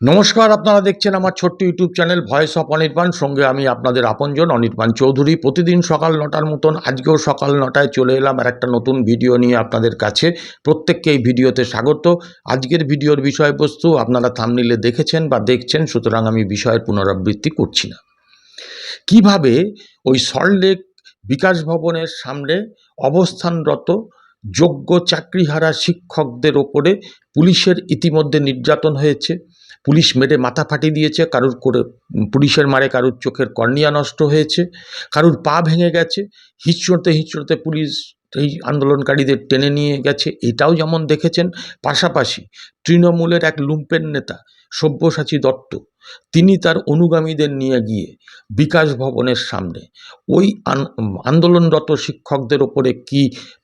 নমস্কার, আপনারা দেখছেন আমার ছোট্ট YouTube channel voice of Anirban. সঙ্গে আমি আপনাদের আপনজন, অনির্বাণ চৌধুরী। প্রতিদিন সকাল নটার মতন, আজকেও সকাল নটায় চলে এলাম আর একটা নতুন ভিডিও নিয়ে আপনাদের কাছে। প্রত্যেককে এই ভিডিওতে স্বাগত। আজকের ভিডিওর বিষয়বস্তু আপনারা থামনিলে দেখেছেন বা দেখছেন, সুতরাং আমি বিষয়ের পুনরাবৃত্তি করছি না। কীভাবে ওই সল্টলেক বিকাশ ভবনের সামনে অবস্থানরত যোগ্য চাকরিহারা শিক্ষকদের ওপরে পুলিশের ইতিমধ্যে নির্যাতন হয়েছে? পুলিশ মেরে মাথা ফাটিয়ে দিয়েছে, কারুর করে, পুলিশের মারে কারুর চোখের কর্নিয়া নষ্ট হয়েছে, কারুর পা ভেঙে গেছে, হিঁচড়তে হিঁচড়তে পুলিশ এই আন্দোলনকারীদের টেনে নিয়ে গেছে, এটাও যেমন দেখেছেন, পাশাপাশি তৃণমূলের এক লুম্পের নেতা সব্যসাচী দত্ত। তিনি তার অনুগামীদের নিয়ে গিয়ে বিকাশ ভবনের সামনে ওই আন্দোলনরত শিক্ষকদের ওপরে কি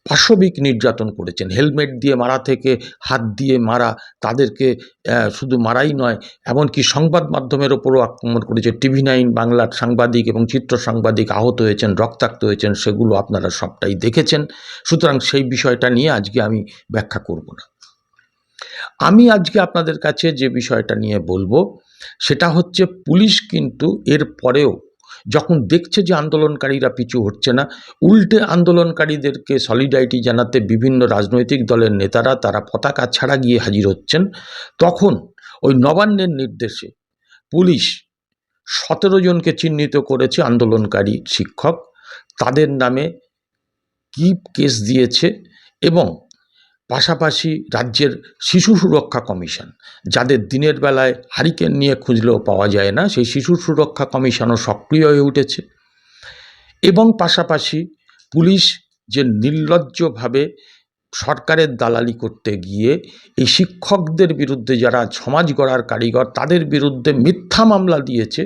পাশবিক নির্যাতন করেছেন? হেলমেট দিয়ে মারা থেকে হাত দিয়ে মারা তাদেরকে শুধু মারাই নয়, এমনকি সংবাদ মাধ্যমের ওপরও আক্রমণ করেছে। টিভি নাইন বাংলার সাংবাদিক এবং চিত্র সাংবাদিক আহত হয়েছেন, রক্তাক্ত হয়েছেন, সেগুলো আপনারা সবটাই দেখেছেন। সুতরাং সেই বিষয়টা নিয়ে আজকে আমি ব্যাখ্যা করব না। আমি আজকে আপনাদের কাছে যে বিষয়টা নিয়ে বলব, সেটা হচ্ছে পুলিশ কিন্তু এর পরেও যখন দেখছে যে আন্দোলনকারীরা পিছু হচ্ছে না, উল্টে আন্দোলনকারীদেরকে সলিডারিটি জানাতে বিভিন্ন রাজনৈতিক দলের নেতারা তারা পতাকা ছাড়া গিয়ে হাজির হচ্ছেন, তখন ওই নবান্নের নির্দেশে পুলিশ সতেরো জনকে চিহ্নিত করেছে আন্দোলনকারী শিক্ষক। তাদের নামে কি কেস দিয়েছে এবং পাশাপাশি রাজ্যের শিশু সুরক্ষা কমিশন, যাদের দিনের বেলায় হারিকেন নিয়ে খুঁজলেও পাওয়া যায় না, সেই শিশু সুরক্ষা কমিশনও সক্রিয় হয়ে উঠেছে। এবং পাশাপাশি পুলিশ যে নির্লজ্জভাবে সরকারের দালালি করতে গিয়ে এই শিক্ষকদের বিরুদ্ধে যারা সমাজ গড়ার কারিগর, তাদের বিরুদ্ধে মিথ্যা মামলা দিয়েছে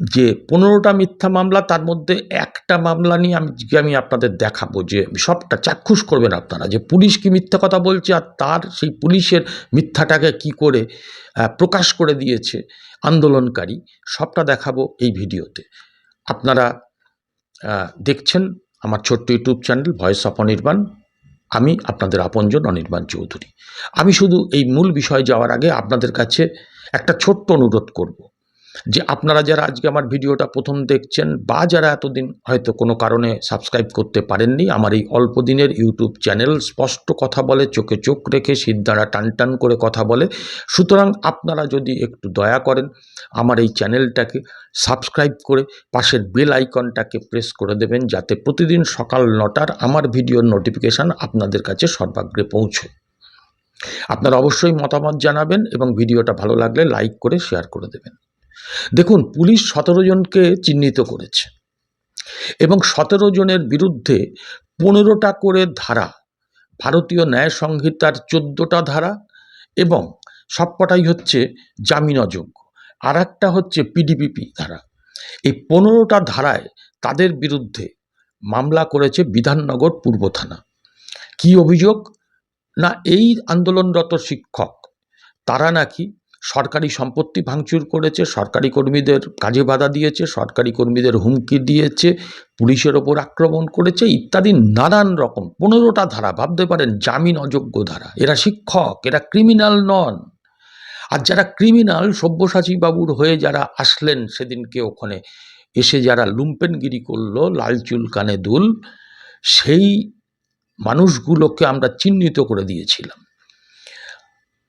যে পনেরোটা মিথ্যা মামলা, তার মধ্যে একটা মামলা নিয়ে আমি আমি আপনাদের দেখাবো যে সবটা চাক্ষুষ করবেন আপনারা যে পুলিশ কি মিথ্যা কথা বলছে আর তার সেই পুলিশের মিথ্যাটাকে কি করে প্রকাশ করে দিয়েছে আন্দোলনকারী, সবটা দেখাবো এই ভিডিওতে। আপনারা দেখছেন আমার ছোট্ট YouTube channel voice of Anirban. আমি আপনাদের আপনজন অনির্বাণ চৌধুরী। আমি শুধু এই মূল বিষয়ে যাওয়ার আগে আপনাদের কাছে একটা ছোট্ট অনুরোধ করব। যে আপনারা যারা আজকে আমার ভিডিওটা প্রথম দেখছেন বা যারা এতদিন হয়তো কোনো কারণে সাবস্ক্রাইব করতে পারেননি, আমার এই অল্প দিনের ইউটিউব চ্যানেল স্পষ্ট কথা বলে, চোখে চোখ রেখে সিদ্ধারা টান টান করে কথা বলে, সুতরাং আপনারা যদি একটু দয়া করেন, আমার এই চ্যানেলটাকে সাবস্ক্রাইব করে পাশের বেল আইকনটাকে প্রেস করে দেবেন, যাতে প্রতিদিন সকাল নটার আমার ভিডিওর নোটিফিকেশান আপনাদের কাছে সর্বাগ্রে পৌঁছয়। আপনারা অবশ্যই মতামত জানাবেন এবং ভিডিওটা ভালো লাগলে লাইক করে শেয়ার করে দেবেন। দেখুন, পুলিশ সতেরো জনকে চিহ্নিত করেছে এবং সতেরো জনের বিরুদ্ধে পনেরোটা করে ধারা, ভারতীয় ন্যায় সংহিতার চোদ্দোটা ধারা এবং সবকটাই হচ্ছে জামিন অযোগ্য আর একটা হচ্ছে পিডিপিপি ধারা। এই পনেরোটা ধারায় তাদের বিরুদ্ধে মামলা করেছে বিধাননগর পূর্ব থানা। কি অভিযোগ? না, এই আন্দোলনরত শিক্ষক, তারা নাকি সরকারি সম্পত্তি ভাঙচুর করেছে, সরকারি কর্মীদের কাজে বাধা দিয়েছে, সরকারি কর্মীদের হুমকি দিয়েছে, পুলিশের ওপর আক্রমণ করেছে, ইত্যাদি নানান রকম। পনেরোটা ধারা, ভাবতে পারেন, জামিন অযোগ্য ধারা। এরা শিক্ষক, এরা ক্রিমিনাল নন। আর যারা ক্রিমিনাল, সব্যসাচী বাবুর হয়ে যারা আসলেন সেদিনকে ওখানে, এসে যারা লুম্পেনগিরি করল, লাল চুল কানে দুল, সেই মানুষগুলোকে আমরা চিহ্নিত করে দিয়েছিলাম।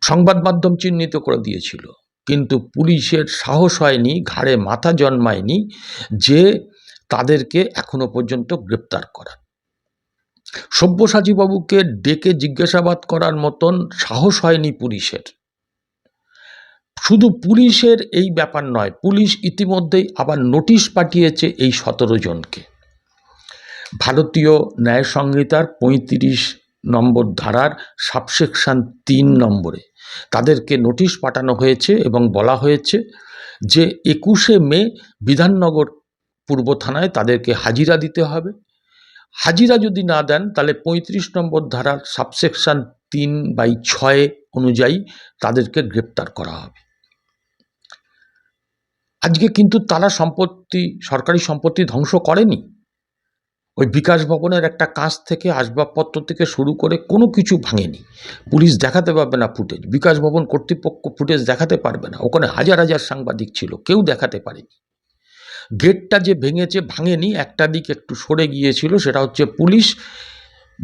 সংবাদ মাধ্যম চিহ্নিত করে দিয়েছিল। কিন্তু পুলিশের সাহস হয়নি, ঘাড়ে মাথা জন্মায়নি যে তাদেরকে এখনও পর্যন্ত গ্রেপ্তার করা। সব্যসাচীবাবুকে ডেকে জিজ্ঞাসাবাদ করার মতন সাহস হয়নি পুলিশের। শুধু পুলিশের এই ব্যাপার নয়, পুলিশ ইতিমধ্যেই আবার নোটিশ পাঠিয়েছে এই সতেরো জনকে। ভারতীয় ন্যায় সংহিতার পঁয়ত্রিশ নম্বর ধারার সাবসেকশান তিন নম্বরে। তাদেরকে নোটিশ পাঠানো হয়েছে এবং বলা হয়েছে যে একুশে মে বিধাননগর পূর্ব থানায় তাদেরকে হাজিরা দিতে হবে। হাজিরা যদি না দেন, তাহলে পঁয়ত্রিশ নম্বর ধারার সাবসেকশান তিন বাই ছয় অনুযায়ী তাদেরকে গ্রেপ্তার করা হবে। আজকে কিন্তু তারা সম্পত্তি, সরকারি সম্পত্তি ধ্বংস করেনি। ওই বিকাশ ভবনের একটা কাঁচ থেকে আসবাবপত্র থেকে শুরু করে কোনো কিছু ভাঙেনি। পুলিশ দেখাতে পারবে না ফুটেজ। বিকাশ ভবন কর্তৃপক্ষ ফুটেজ দেখাতে পারবে না। ওখানে হাজার হাজার সাংবাদিক ছিল, কেউ দেখাতে পারেনি। গেটটা যে ভেঙেছে, ভাঙেনি, একটা দিক একটু সরে গিয়েছিল, সেটা হচ্ছে পুলিশ।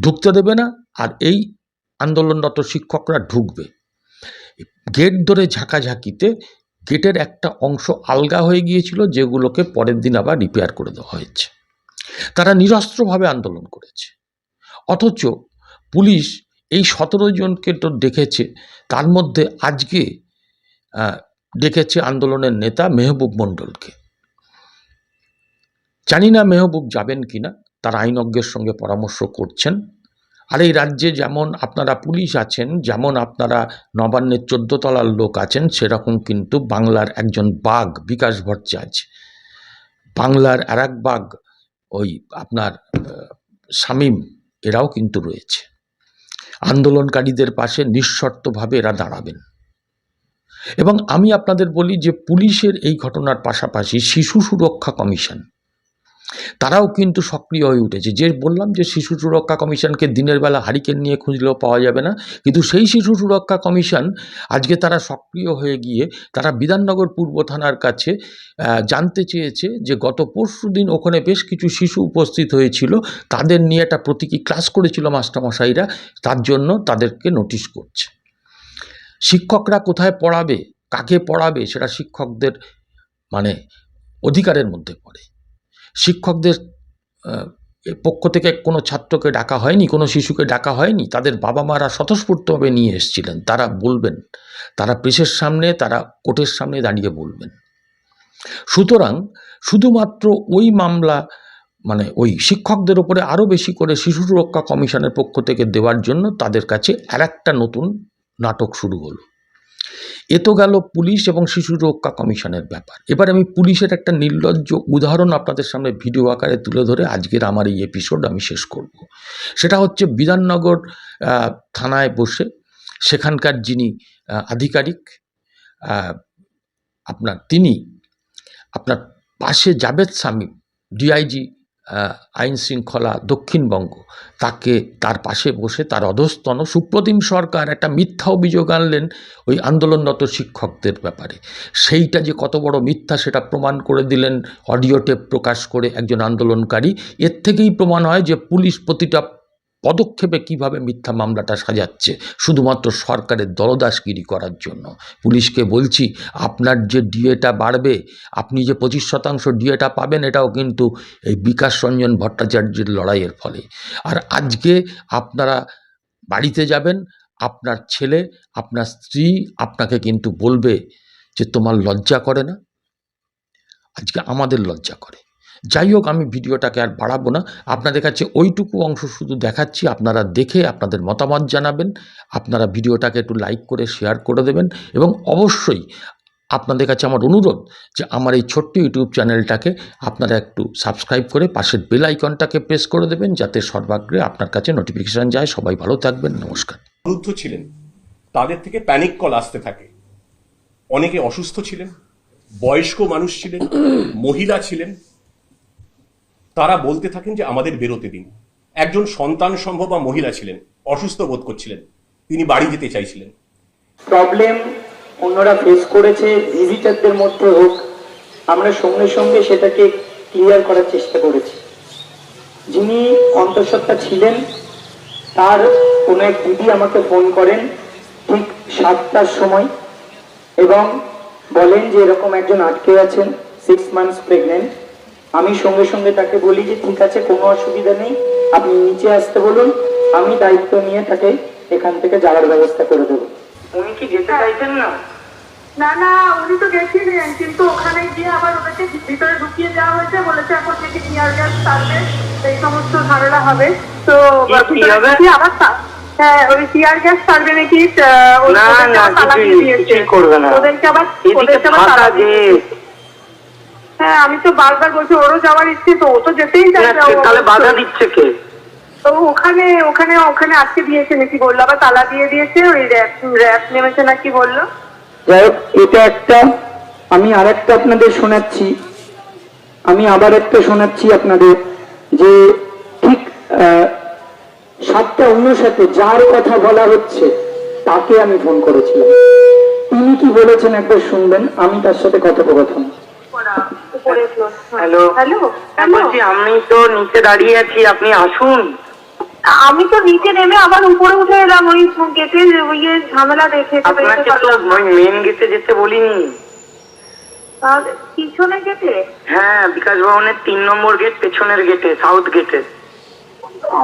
ঢুকতে দেবে না, আর এই আন্দোলনরত শিক্ষকরা ঢুকবে। গেট ধরে ঝাঁকাঝাঁকিতে গেটের একটা অংশ আলগা হয়ে গিয়েছিল, যেগুলোকে পরের দিন আবার রিপেয়ার করে দেওয়া হয়েছে। তারা নিরস্ত্রভাবে আন্দোলন করেছে। অথচ পুলিশ এই সতেরো জনকে তো দেখেছে, তার মধ্যে আজকে ডেকেছে আন্দোলনের নেতা মেহবুব মণ্ডলকে। জানি না মেহবুব যাবেন কিনা, তার আইনজ্ঞের সঙ্গে পরামর্শ করছেন। আর এই রাজ্যে যেমন আপনারা পুলিশ আছেন, যেমন আপনারা নবান্নের চোদ্দ তলার লোক আছেন, সেরকম কিন্তু বাংলার একজন বাঘ বিকাশ ভট্টাচার্য। বাংলার আর এক বাঘ ওই আপনার শামীম, এরাও কিন্তু রয়েছে। আন্দোলনকারীদের পাশে নিঃশর্তভাবে এরা দাঁড়াবেন। এবং আমি আপনাদের বলি যে পুলিশের এই ঘটনার পাশাপাশি শিশু সুরক্ষা কমিশন তারাও কিন্তু সক্রিয় হয়ে উঠেছে। যে বললাম যে শিশু সুরক্ষা কমিশনকে দিনের বেলা হারিকেন নিয়ে খুঁজলেও পাওয়া যাবে না, কিন্তু সেই শিশু সুরক্ষা কমিশন আজকে তারা সক্রিয় হয়ে গিয়ে তারা বিধাননগর পূর্ব থানার কাছে জানতে চেয়েছে যে গত পরশু দিন ওখানে বেশ কিছু শিশু উপস্থিত হয়েছিল। তাদের নিয়ে একটা প্রতীকী ক্লাস করেছিল মাস্টারমশাইরা, তার জন্য তাদেরকে নোটিশ করছে। শিক্ষকরা কোথায় পড়াবে, কাকে পড়াবে সেটা শিক্ষকদের মানে অধিকারের মধ্যে পড়ে। শিক্ষকদের পক্ষ থেকে কোনো ছাত্রকে ডাকা হয়নি, কোনো শিশুকে ডাকা হয়নি, তাদের বাবা মারা স্বতঃস্ফূর্তভাবে নিয়ে এসেছিলেন। তারা বলবেন, তারা প্রেসের সামনে, তারা কোর্টের সামনে দাঁড়িয়ে বলবেন। সুতরাং শুধুমাত্র ওই মামলা মানে ওই শিক্ষকদের ওপরে আরও বেশি করে শিশু সুরক্ষা কমিশনের পক্ষ থেকে দেওয়ার জন্য তাদের কাছে আর একটা নতুন নাটক শুরু হলো। এ তো গেল পুলিশ এবং শিশু সুরক্ষা কমিশনের ব্যাপার। এবার আমি পুলিশের একটা নির্লজ্জ উদাহরণ আপনাদের সামনে ভিডিও আকারে তুলে ধরে আজকের আমার এই এপিসোড আমি শেষ করব। সেটা হচ্ছে বিধাননগর থানায় বসে সেখানকার যিনি আধিকারিক আপনার, তিনি আপনার পাশে জাভেদ সামিম ডিআইজি আইন শৃঙ্খলা দক্ষিণবঙ্গ। তাকে তার পাশে বসে তার অধস্তন সুপ্রতিম সরকার একটা মিথ্যা অভিযোগ আনলেন ওই আন্দোলনরত শিক্ষকদের ব্যাপারে। সেইটা যে কত বড় মিথ্যা সেটা প্রমাণ করে দিলেন, অডিও টেপ প্রকাশ করে একজন আন্দোলনকারী। এর থেকেই প্রমাণ হয় যে পুলিশ প্রতিটা পদক্ষেপে কীভাবে মিথ্যা মামলাটা সাজাচ্ছে? শুধুমাত্র সরকারের দলদাসগিরি করার জন্য। পুলিশকে বলছি, আপনার যে ডিএটা বাড়বে, আপনি যে পঁচিশ শতাংশ ডিএটা পাবেন, এটাও কিন্তু এই বিকাশ রঞ্জন ভট্টাচার্যের লড়াইয়ের ফলে। আর আজকে আপনারা বাড়িতে যাবেন, আপনার ছেলে, আপনার স্ত্রী আপনাকে কিন্তু বলবে যে তোমার লজ্জা করে না। আজকে আমাদের লজ্জা করে। যাই হোক আমি ভিডিওটাকে আর বাড়াবো না। আপনাদের কাছে ওইটুকু অংশ শুধু দেখাচ্ছি। আপনারা দেখে আপনাদের মতামত জানাবেন। আপনারা ভিডিওটাকে একটু লাইক করে, শেয়ার করে দেবেন এবং অবশ্যই আপনাদের কাছে আমার অনুরোধ যে আমার এই ছোট্ট ইউটিউব চ্যানেলটাকে আপনারা একটু সাবস্ক্রাইব করে পাশের বেল আইকনটাকে প্রেস করে দেবেন যাতে সর্বাগ্রে আপনার কাছে নোটিফিকেশান যায়। সবাই ভালো থাকবেন। নমস্কার। রুদ্ধ ছিলেন। তাদের থেকে প্যানিক কল আসতে থাকে। অনেকে অসুস্থ ছিলেন, বয়স্ক মানুষ ছিলেন, মহিলা ছিলেন তারা বলতে থাকেন যে আমাদের বেরোতে দিন। একজন সন্তান সম্ভব বা মহিলা ছিলেন, অসুস্থ বোধ করছিলেন, তিনি বাড়ি যেতে চাইছিলেন। প্রবলেম অন্যরা ফেস করেছে ভিজিটারদের মধ্যে হোক, আমরা সঙ্গে সঙ্গে সেটাকে ক্লিয়ার করার চেষ্টা করেছি। যিনি অন্তঃসত্ত্বা ছিলেন, তার কোনো এক দিদি আমাকে ফোন করেন ঠিক সাতটার সময় এবং বলেন যে এরকম একজন আটকে আছেন সিক্স মান্থস প্রেগনেন্ট আমি সঙ্গে সঙ্গে তাকে বলি যে ঠিক আছে কোনো অসুবিধা নেই। আপনি নিচে আসতে বলুন। আমি দায়িত্ব নিয়ে তাকে এখান থেকে যাওয়ার ব্যবস্থা করে দেবো। উনি কি যেতে চাইছেন না? না না উনি তো গেছিলেন কিন্তু ওখানে গিয়ে আবার ওদেরকে ভিতরে ঢুকিয়ে দেওয়া হয়েছে। বলেছে এখন থেকে টিয়ার গ্যাস ছাড়বে এই সমস্ত ঝামেলা হবে। তো আবার হ্যাঁ ওই টিয়ার গ্যাস ছাড়বে নাকি আহ, ওদেরকে আবার। ওদেরকে আবার এদিকে ওদেরকে আবার ফাঁকা তালা যে দিয়ে দিয়েছে। হ্যাঁ আমি তো বারবার বলছি ওরও যাওয়ার ইচ্ছে তো ও তো যেতেই চাইছে ও- তাহলে বাধা দিচ্ছে কে? তো ওখানে ওখানে ওখানে আটকে দিয়েছে নাকি বলল? আবার তালা দিয়ে দিয়েছে ওই র্যাপ র্যাপ নেমেছে নাকি বলল? যাই হোক এটা একটা আমি আর একটা আপনাদের শোনাচ্ছি। আমি আবার একটা শোনাচ্ছি আপনাদের যে ঠিক আহ, সাতটা উনষাটে যার কথা বলা হচ্ছে তাকে আমি ফোন করেছিলাম। তিনি কি বলেছেন একবার শুনবেন আমি তার সাথে কথোপকথন। হ্যালো হ্যালো বলছি আমি তো নিচে দাঁড়িয়ে আছি আপনি আসুন। আমি তো নিচে নেমে আবার উপরে উঠে এলাম ওই গেটের ইয়ে ঝামেলা দেখে আপনাকে তো ওই মেন গেটে যেতে বলিনি। পিছনে গেটে? হ্যাঁ বিকাশ ভবনের তিন নম্বর গেট পেছনের গেটে সাউথ গেটে। ও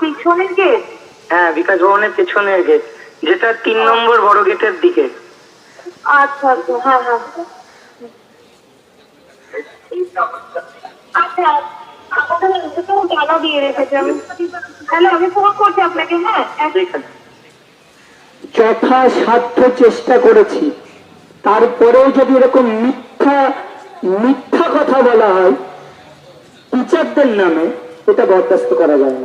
পিছনের গেট? হ্যাঁ বিকাশ ভবনের পেছনের গেট যেটা তিন নম্বর বড় গেটের দিকে। আচ্ছা আচ্ছা হ্যাঁ হ্যাঁ। আচ্ছা হ্যাঁ? চেষ্টা করেছি। তারপরেও যদি এরকম মিথ্যা মিথ্যা কথা বলা হয় টিচারদের নামে এটা বরদাস্ত করা যায় না।